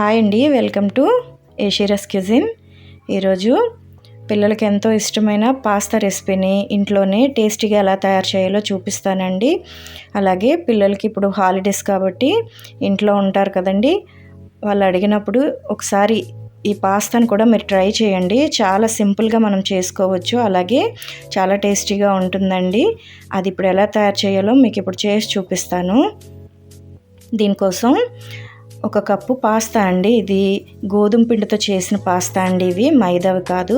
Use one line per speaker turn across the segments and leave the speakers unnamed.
Hi అండి welcome to ఏషిరస్ cuisine ఈరోజు పిల్లలకి ఎంతో ఇష్టమైన పాస్తా రెసిపీని ఇంట్లోనే టేస్టీగా ఎలా తయారు చేయాలో చూపిస్తానండి. అలాగే పిల్లలకి ఇప్పుడు హాలిడేస్ కాబట్టి ఇంట్లో ఉంటారు కదండి. వాళ్ళు అడిగినప్పుడు ఒకసారి ఈ పాస్తాను కూడా మీరు ట్రై చేయండి. చాలా సింపుల్గా మనం చేసుకోవచ్చు. అలాగే చాలా టేస్టీగా ఉంటుందండి. అది ఇప్పుడు ఎలా తయారు చేయాలో మీకు ఇప్పుడు చేసి చూపిస్తాను. దీనికోసం ఒక కప్పు పాస్తా అండి. ఇది గోధుమ పిండితో చేసిన పాస్తా అండి ఇవి. మైదావి కాదు.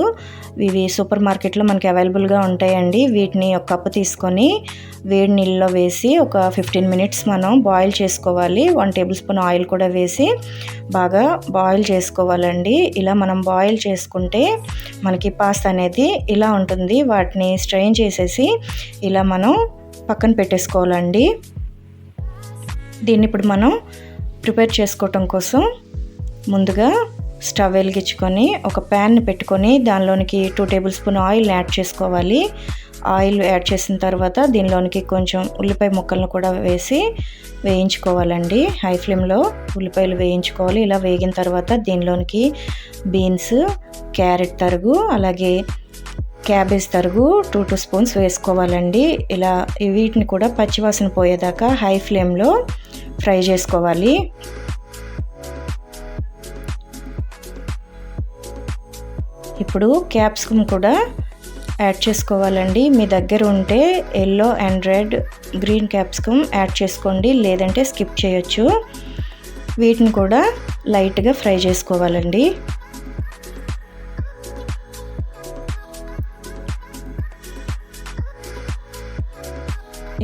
ఇవి సూపర్ మార్కెట్లో మనకి అవైలబుల్గా ఉంటాయండి. వీటిని ఒక కప్పు తీసుకొని వేడి నీళ్ళలో వేసి ఒక ఫిఫ్టీన్ మినిట్స్ మనం బాయిల్ చేసుకోవాలి. వన్ టేబుల్ స్పూన్ ఆయిల్ కూడా వేసి బాగా బాయిల్ చేసుకోవాలండి. ఇలా మనం బాయిల్ చేసుకుంటే మనకి పాస్తా అనేది ఇలా ఉంటుంది. వాటిని స్ట్రెయిన్ చేసేసి ఇలా మనం పక్కన పెట్టేసుకోవాలండి. దీన్ని ఇప్పుడు మనం ప్రిపేర్ చేసుకోవటం కోసం ముందుగా స్టవ్ వెలిగించుకొని ఒక ప్యాన్ పెట్టుకొని దానిలోనికి two tablespoon oil add చేసుకోవాలి. ఆయిల్ యాడ్ చేసిన తర్వాత దీనిలోనికి కొంచెం ఉల్లిపాయ ముక్కలను కూడా వేసి వేయించుకోవాలండి. హై ఫ్లేమ్లో ఉల్లిపాయలు వేయించుకోవాలి. ఇలా వేగిన తర్వాత దీనిలోనికి బీన్స్ క్యారెట్ తరుగు అలాగే క్యాబేజ్ తరుగు టూ టూ స్పూన్స్ వేసుకోవాలండి. ఇలా వీటిని కూడా పచ్చివాసన పోయేదాకా హై ఫ్లేమ్లో ఫ్రై చేసుకోవాలి. ఇప్పుడు క్యాప్సికమ్ కూడా యాడ్ చేసుకోవాలండి. మీ దగ్గర ఉంటే yellow and red green capsicum add చేసుకోండి. లేదంటే స్కిప్ చేయొచ్చు. వీటిని కూడా లైట్గా ఫ్రై చేసుకోవాలండి.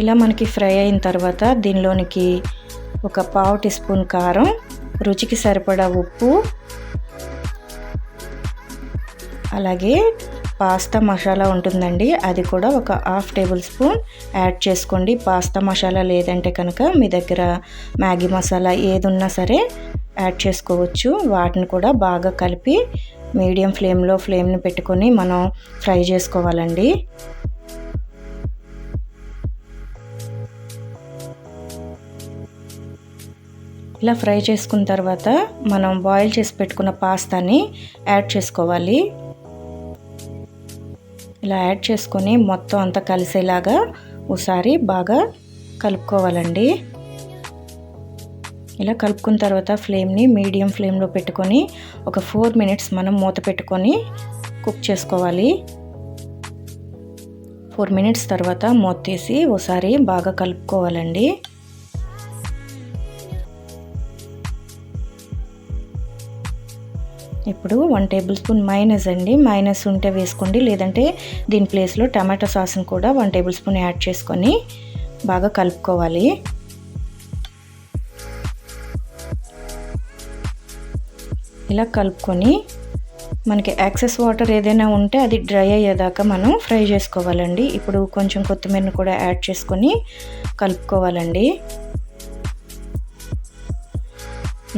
ఇలా మనకి ఫ్రై అయిన తర్వాత దీనిలోనికి ఒక పావు టీ స్పూన్ కారం రుచికి సరిపడా ఉప్పు అలాగే పాస్తా మసాలా ఉంటుందండి. అది కూడా ఒక హాఫ్ టేబుల్ స్పూన్. యాడ్ చేసుకోండి. పాస్తా మసాలా లేదంటే కనుక మీ దగ్గర మ్యాగీ మసాలా ఏదున్నా సరే యాడ్ చేసుకోవచ్చు. వాటిని కూడా బాగా కలిపి మీడియం ఫ్లేమ్లో ఫ్లేమ్ని పెట్టుకొని మనం ఫ్రై చేసుకోవాలండి. ఇలా ఫ్రై చేసుకున్న తర్వాత మనం బాయిల్ చేసి పెట్టుకున్న పాస్తాని యాడ్ చేసుకోవాలి. ఇలా యాడ్ చేసుకొని మొత్తం అంతా కలిసేలాగా ఒకసారి బాగా కలుపుకోవాలండి. ఇలా కలుపుకున్న తర్వాత ఫ్లేమ్ని మీడియం ఫ్లేమ్లో పెట్టుకొని ఒక ఫోర్ మినిట్స్ మనం మూత పెట్టుకొని కుక్ చేసుకోవాలి. ఫోర్ మినిట్స్ తర్వాత మూత తీసి ఒకసారి బాగా కలుపుకోవాలండి. ఇప్పుడు వన్ టేబుల్ స్పూన్ మైనస్ అండి. మైనస్ ఉంటే వేసుకోండి. లేదంటే దీని ప్లేస్లో టమాటో సాస్ని కూడా వన్ టేబుల్ స్పూన్ యాడ్ చేసుకొని బాగా కలుపుకోవాలి. ఇలా కలుపుకొని మనకి యాక్సెస్ వాటర్ ఏదైనా ఉంటే అది డ్రై అయ్యేదాకా మనం ఫ్రై చేసుకోవాలండి. ఇప్పుడు కొంచెం కొత్తిమీరని కూడా యాడ్ చేసుకొని కలుపుకోవాలండి.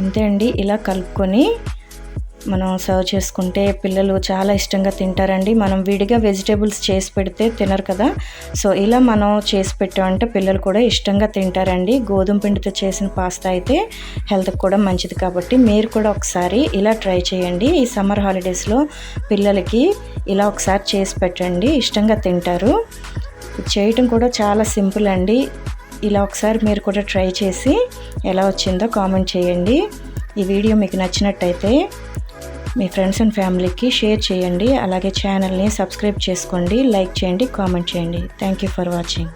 ఇంతే అండి. ఇలా కలుపుకొని మనం సర్వ్ చేసుకుంటే పిల్లలు చాలా ఇష్టంగా తింటారండి. మనం విడిగా వెజిటేబుల్స్ చేసి పెడితే తినరు కదా. సో ఇలా మనం చేసి పెట్టామంటే పిల్లలు కూడా ఇష్టంగా తింటారండి. గోధుమ పిండితో చేసిన పాస్తా అయితే హెల్త్కి కూడా మంచిది కాబట్టి మీరు కూడా ఒకసారి ఇలా ట్రై చేయండి. ఈ సమ్మర్ హాలిడేస్లో పిల్లలకి ఇలా ఒకసారి చేసి పెట్టండి. ఇష్టంగా తింటారు. చేయటం కూడా చాలా సింపుల్ అండి. ఇలా ఒకసారి మీరు కూడా ట్రై చేసి ఎలా వచ్చిందో కామెంట్ చేయండి. ఈ వీడియో మీకు నచ్చినట్టయితే మీ ఫ్రెండ్స్ అండ్ ఫ్యామిలీకి షేర్ చేయండి. అలాగే ఛానల్ని సబ్స్క్రైబ్ చేసుకోండి. లైక్ చేయండి కామెంట్ చేయండి. Thank you for watching